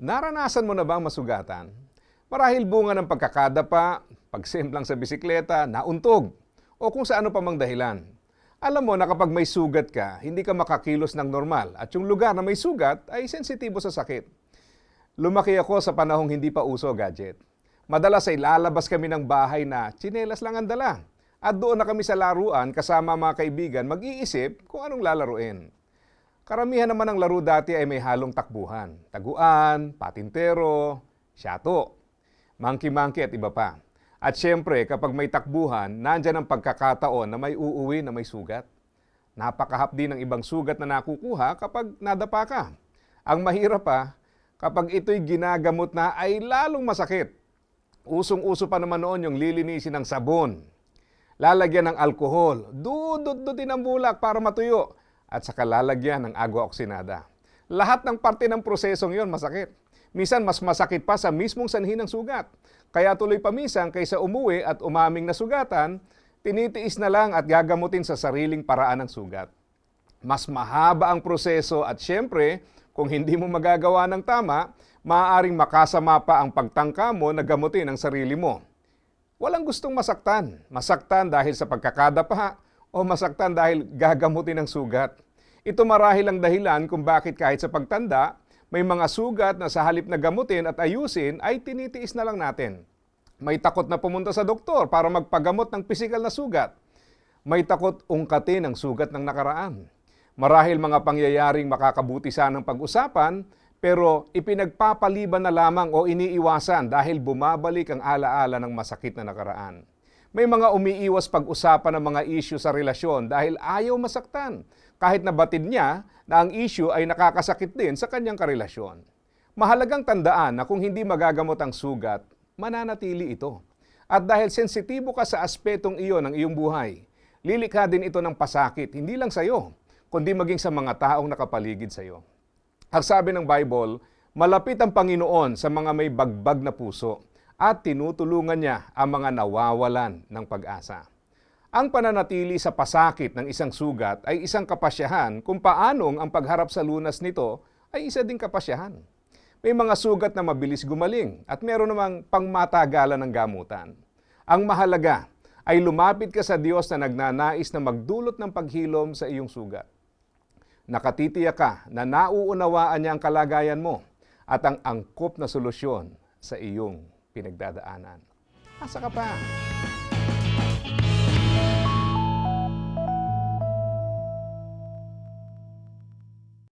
Naranasan mo na bang masugatan? Marahil bunga ng pagkakadapa, pagsemplang sa bisikleta, nauntog, o kung sa ano pa mang dahilan. Alam mo na kapag may sugat ka, hindi ka makakilos ng normal at yung lugar na may sugat ay sensitibo sa sakit. Lumaki ako sa panahong hindi pa uso gadget. Madalas ay lalabas kami ng bahay na tsinelas lang ang dala. At doon na kami sa laruan kasama mga kaibigan mag-iisip kung anong lalaruin. Karamihan naman ng laro dati ay may halong takbuhan. Taguan, patintero, syato, monkey-monkey at iba pa. At syempre, kapag may takbuhan, nandyan ang pagkakataon na may uuwi na may sugat. Napakahapdi ng ibang sugat na nakukuha kapag nadapa ka. Ang mahirap pa, kapag ito'y ginagamot na ay lalong masakit. Usong-uso pa naman noon yung lilinisin ng sabon. Lalagyan ng alkohol, dudut-dutin ang bulak para matuyo, at saka lalagyan ng agua oksinada. Lahat ng parte ng prosesong yon masakit. Misan mas masakit pa sa mismong sanhi ng sugat. Kaya tuloy pamisan kaysa umuwi at umaming na sugatan, tinitiis na lang at gagamutin sa sariling paraan ng sugat. Mas mahaba ang proseso at syempre, kung hindi mo magagawa ng tama, maaaring makasama pa ang pagtangka mo na gamutin ang sarili mo. Walang gustong masaktan. Masaktan dahil sa pagkakadapa o masaktan dahil gagamutin ng sugat. Ito marahil ang dahilan kung bakit kahit sa pagtanda, may mga sugat na sa halip na gamutin at ayusin ay tinitiis na lang natin. May takot na pumunta sa doktor para magpagamot ng pisikal na sugat. May takot ungkatin ang sugat ng nakaraan. Marahil mga pangyayaring makakabuti sanang pag-usapan, pero ipinagpapaliban na lamang o iniiwasan dahil bumabalik ang alaala ng masakit na nakaraan. May mga umiiwas pag-usapan ng mga issue sa relasyon dahil ayaw masaktan, kahit na batid niya na ang issue ay nakakasakit din sa kanyang karelasyon. Mahalagang tandaan na kung hindi magagamot ang sugat, mananatili ito. At dahil sensitibo ka sa aspetong iyon ng iyong buhay, lilikha din ito ng pasakit, hindi lang sa iyo, kundi maging sa mga taong nakapaligid sa iyo. Ang sabi ng Bible, malapit ang Panginoon sa mga may bagbag na puso at tinutulungan niya ang mga nawawalan ng pag-asa. Ang pananatili sa pasakit ng isang sugat ay isang kapasyahan kung paanong ang pagharap sa lunas nito ay isa ding kapasyahan. May mga sugat na mabilis gumaling at meron namang pangmatagalan ng gamutan. Ang mahalaga ay lumapit ka sa Diyos na nagnanais na magdulot ng paghilom sa iyong sugat nakatitiyak ka na nauunawaan niya ang kalagayan mo at ang angkop na solusyon sa iyong pinagdadaanan. Asa ka pa?